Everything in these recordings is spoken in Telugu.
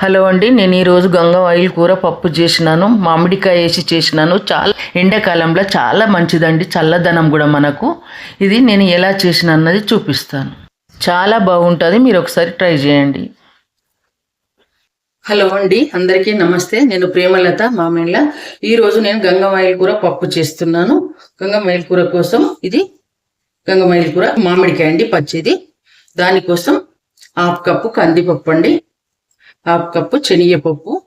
హలో అండి నేను ఈరోజు గంగ ఆయిల్ కూర పప్పు చేసినాను మామిడికాయ వేసి చేసినాను. చాలా ఎండాకాలంలో చాలా మంచిదండి చల్లదనం కూడా మనకు. ఇది నేను ఎలా చేసిన అన్నది చూపిస్తాను. చాలా బాగుంటుంది మీరు ఒకసారి ట్రై చేయండి. హలో అండి అందరికీ నమస్తే. నేను ప్రేమలత మామయ్య ఈరోజు నేను గంగమాయిల కూర పప్పు చేస్తున్నాను. గంగమాయిల కూర కోసం ఇది గంగమాయిల కూర మామిడికాయ అండి పచ్చిది. దానికోసం హాఫ్ కప్పు కందిపప్పు అండి. హాఫ్ కప్పు శనగపప్పు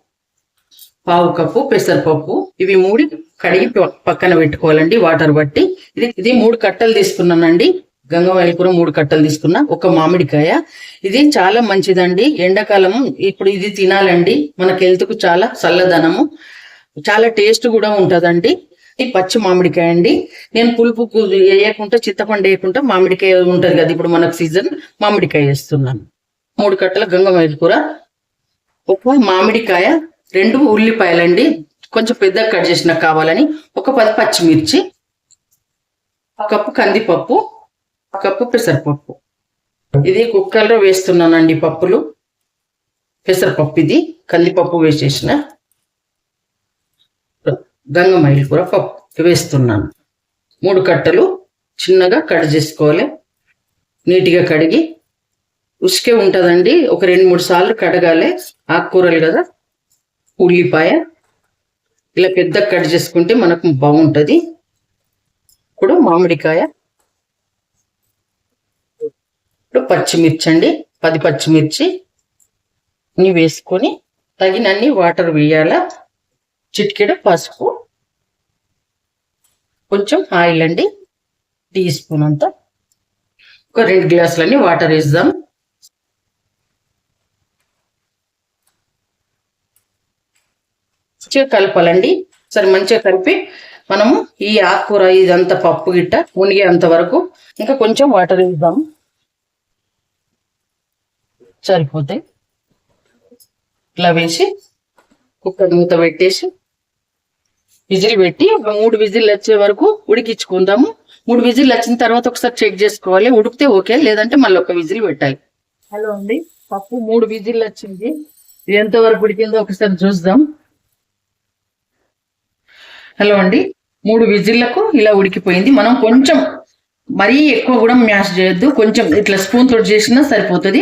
పావు కప్పు పెసరపప్పు. ఇవి మూడు కడిగి పక్కన పెట్టుకోవాలండి వాటర్ బట్టి ఇది ఇది మూడు కట్టలు తీసుకున్నానండి. గంగవాయిల కూర మూడు కట్టలు తీసుకున్నా ఒక మామిడికాయ. ఇది చాలా మంచిదండి. ఎండాకాలం ఇప్పుడు ఇది తినాలండి. మనకి హెల్త్కు చాలా చల్లదనము. చాలా టేస్ట్ కూడా ఉంటుందండి. ఇది పచ్చి మామిడికాయ అండి. నేను పులుపు వేయకుండా చింతపండు వేయకుండా మామిడికాయ ఉంటుంది కదా ఇప్పుడు మనకు సీజన్ మామిడికాయ వేస్తున్నాను. మూడు కట్టల గంగవాయిల కూర ఒక మామిడికాయ రెండు ఉల్లిపాయలండి. కొంచెం పెద్దగా కట్ చేసిన కావాలని ఒక పది పచ్చిమిర్చి ఒక కప్పు కందిపప్పు ఒక కప్పు పెసరపప్పు. ఇది కుక్కర్లో వేస్తున్నానండి పప్పులు. పెసరపప్పు ఇది కందిపప్పు వేసేసిన గంగమైలు కూర పప్పు వేస్తున్నాను. మూడు కట్టలు చిన్నగా కట్ చేసుకోవాలి. నీట్గా కడిగి ఉసుకే ఉంటుందండి. ఒక రెండు మూడు సార్లు కడగాలి. ఆకుకూరలు కదా. ఉల్లిపాయ. ఇలా పెద్ద కట్ చేసుకుంటే మనకు బాగుంటుంది. ఇప్పుడు మామిడికాయ. ఇప్పుడు పచ్చిమిర్చి అండి. పది పచ్చిమిర్చి. అన్ని వేసుకొని తగినన్ని వాటర్ వేయాల. చిటికెడు పసుపు. కొంచెం ఆయిల్ అండి. టీ స్పూన్ అంతా. ఒక రెండు గ్లాసులన్నీ వాటర్ వేద్దాం. మంచిగా కలపాలండి. సరే మంచిగా కలిపి మనము ఈ ఆకుకూర ఇదంతా పప్పు గిట్ట మునిగేంత వరకు ఇంకా కొంచెం వాటర్ వేద్దాం. సరిపోతాయి ఇట్లా వేసి కుక్కర్ మూత పెట్టేసి విజిల్ పెట్టి ఒక మూడు విజిల్ వచ్చే వరకు ఉడికించుకుందాము. మూడు విజిల్ వచ్చిన తర్వాత ఒకసారి చెక్ చేసుకోవాలి. ఉడికితే ఓకే లేదంటే మళ్ళీ ఒక విజిల్ పెట్టాలి. హలో అండి. పప్పు మూడు విజిల్ వచ్చింది. ఇది ఎంత వరకు ఉడికిందో ఒకసారి చూద్దాం. హలో అండి. మూడు విజిల్లకు ఇలా ఉడికిపోయింది. మనం కొంచెం మరీ ఎక్కువ కూడా మ్యాష్ చేయొద్దు. కొంచెం ఇట్లా స్పూన్ తోటి చేసినా సరిపోతుంది.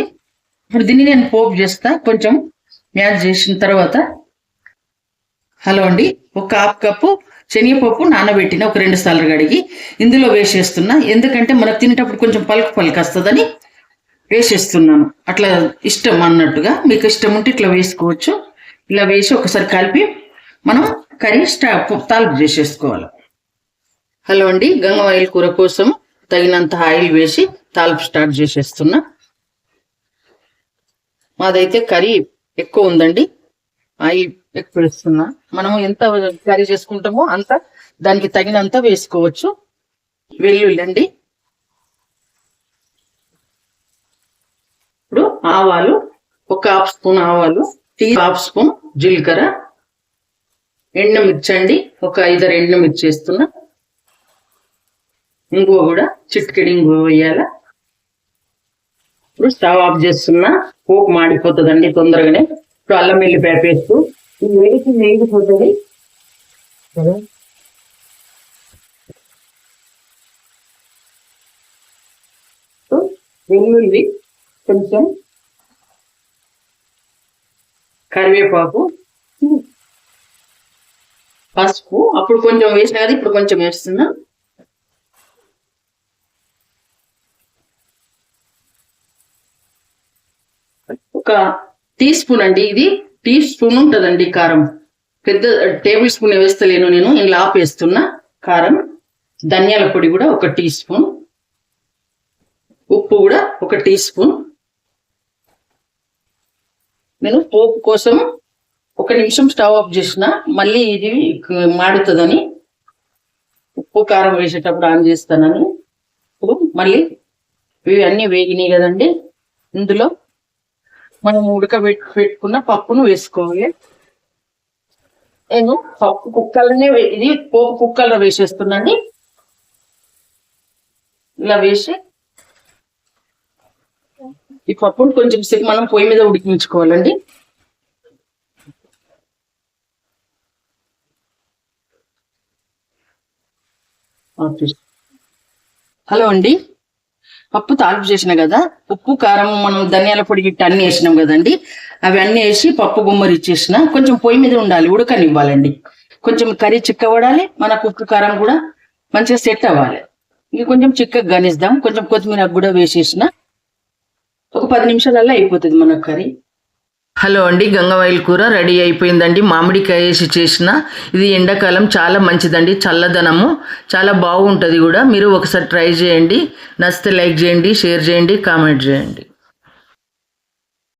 ఇప్పుడు దీన్ని నేను పోపు చేస్తా. కొంచెం మ్యాష్ చేసిన తర్వాత హలో అండి. ఒక హాఫ్ కప్పు శనగపప్పు నానబెట్టిన ఒక రెండు సార్లు కడిగి ఇందులో వేసేస్తున్నా. ఎందుకంటే మనకు తినేటప్పుడు కొంచెం పలుకు పలుకు వస్తుందని వేసేస్తున్నాను. అట్లా ఇష్టం అన్నట్టుగా. మీకు ఇష్టం ఉంటే ఇట్లా వేసుకోవచ్చు. ఇలా వేసి ఒకసారి కలిపి మనం కర్రీ స్టా తాలింపు చేసేసుకోవాలి. హలో అండి గంగ ఆయిల్ కూర కోసం తగినంత ఆయిల్ వేసి తాలింపు స్టార్ట్ చేసేస్తున్నా. మాదైతే కర్రీ ఎక్కువ ఉందండి. ఆయిల్ ఎక్కువ వేస్తున్నా. మనం ఎంత కర్రీ చేసుకుంటామో అంత దానికి తగినంత వేసుకోవచ్చు. వెల్లుల్లి అండి. ఇప్పుడు ఆవాలు ఒక హాఫ్ స్పూన్ ఆవాలు టీ హాఫ్ స్పూన్ జీలకర్ర ఎండుమిర్చి అండి ఒక ఐదారు ఎండుమిర్చి వేస్తున్నా ఇంగువ కూడా చిట్కిడి ఇంగువ వేయాల? ఇప్పుడు స్టవ్ ఆఫ్ చేస్తున్నా. పోపు మాడిపోతుందండి తొందరగానే. ఇప్పుడు అల్లం వెల్లి పేపేస్తూ ఇది వేసి వేగిపోతుంది వెల్లుల్లి కొంచెం కరివేపాకు పసుపు. అప్పుడు కొంచెం వేసిన కదా ఇప్పుడు కొంచెం వేస్తున్నా. ఒక టీ స్పూన్ అండి ఇది. టీ స్పూన్ ఉంటుందండి కారం. పెద్ద టేబుల్ స్పూన్ వేస్తలేను నేను ఇంట్లో ఆపేస్తున్నా. కారం. ధనియాల పొడి కూడా ఒక టీ స్పూన్. ఉప్పు కూడా ఒక టీ స్పూన్. నేను పోపు కోసం ఒక నిమిషం స్టవ్ ఆఫ్ చేసిన మళ్ళీ ఇది మాడుతుందని ఉప్పు కారం వేసేటప్పుడు ఆన్ చేస్తానని. ఇప్పుడు మళ్ళీ ఇవి అన్నీ వేగినాయి కదండి. ఇందులో మనం ఉడకబెట్టి పెట్టుకున్న పప్పును వేసుకోవాలి. నేను పప్పు కుక్కలనే ఇది పోపు కుక్కల్లో వేసేస్తున్నాను ఇలా వేసి ఈ పప్పును కొంచెం సేపు మనం పొయ్యి మీద ఉడికించుకోవాలండి. హలో అండి. పప్పు తాలింపు చేసిన కదా ఉప్పు కారం మనం ధనియాల పొడి గిట్ట అన్ని వేసినాం కదండి. అవి అన్ని వేసి పప్పు గుమ్మరి ఇచ్చేసిన. కొంచెం పొయ్యి మీద ఉండాలి ఉడకనివ్వాలండి. కొంచెం కర్రీ చిక్కబడాలి మనకు ఉప్పు కారం కూడా మంచిగా సెట్ అవ్వాలి. ఇక కొంచెం చిక్కగా గనిస్తాం కొంచెం కొత్తిమీర కూడా వేసేసిన. ఒక పది నిమిషాలల్లో అయిపోతుంది మన కర్రీ. హలో అండి గంగవాయిల్ కూర రెడీ అయిపోయిందండి. మామిడికాయ వేసి చేసిన. ఇది ఎండాకాలం చాలా మంచిదండి చల్లదనము. చాలా బాగుంటుంది కూడా. మీరు ఒకసారి ట్రై చేయండి. నచ్చితే లైక్ చేయండి షేర్ చేయండి కామెంట్ చేయండి.